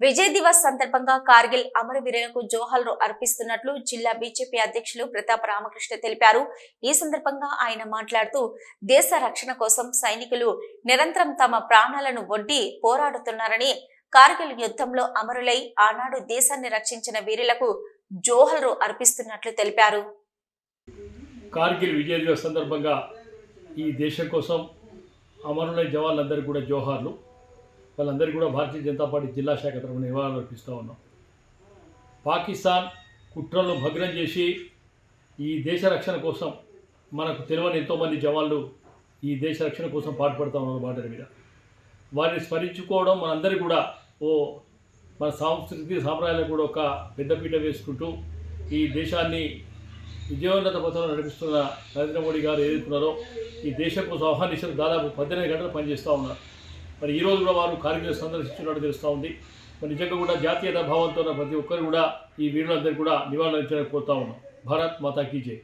విజయ్ దివస్ సందర్భంగా కార్గిల్ అమరవీరులకు జోహార్లు అర్పిస్తున్నట్లు జిల్లా బీజేపీ అధ్యక్షులు ప్రతాప్ రామకృష్ణ తెలిపారు. ఈ సందర్భంగా ఆయన మాట్లాడుతూ దేశ రక్షణ కోసం సైనికులు నిరంతరం తమ ప్రాణాలను ఒడ్డి పోరాడుతున్నారని కార్గిల్ యుద్ధంలో అమరులై ఆనాడు దేశాన్ని రక్షించిన వీరులకు జోహార్లు అర్పిస్తున్నట్లు తెలిపారు. కార్గిల్ విజయ దివస్ సందర్భంగా ఈ దేశం కోసం అమరులై జవాన్లందరికీ కూడా జోహార్లు వాళ్ళందరికీ కూడా భారతీయ జనతా పార్టీ జిల్లా శాఖ తరఫున నివాళులు అర్పిస్తూ ఉన్నాం. పాకిస్తాన్ కుట్రలను భగ్నం చేసి ఈ దేశ రక్షణ కోసం మనకు తెలియని ఎంతోమంది జవాన్లు ఈ దేశ రక్షణ కోసం పాటుపడుతూ ఉన్నారు బార్డర్ మీద. వారిని స్మరించుకోవడం మనందరికీ కూడా ఓ మన సాంస్కృతిక సాంప్రదాయాలకు కూడా ఒక పెద్దపీట వేసుకుంటూ ఈ దేశాన్ని విజయోన్నత పథంలో నడిపిస్తున్న నరేంద్ర మోడీ గారు ఏదైతున్నారో ఈ దేశం కోసం ఆహ్వానించిన దాదాపు పద్దెనిమిది గంటలు పనిచేస్తూ ఉన్నారు. మరి ఈ రోజు కూడా వారు కార్గిల్ సందర్శించినట్టు తెలుస్తూ ఉంది. మరి నిజంగా కూడా జాతీయత భావంతో ఉన్న ప్రతి ఒక్కరు కూడా ఈ వీరులందరూ కూడా నివాళులు ఇచ్చడానికి కోరుతా ఉన్నాం భారత్ మాతా కీ జై.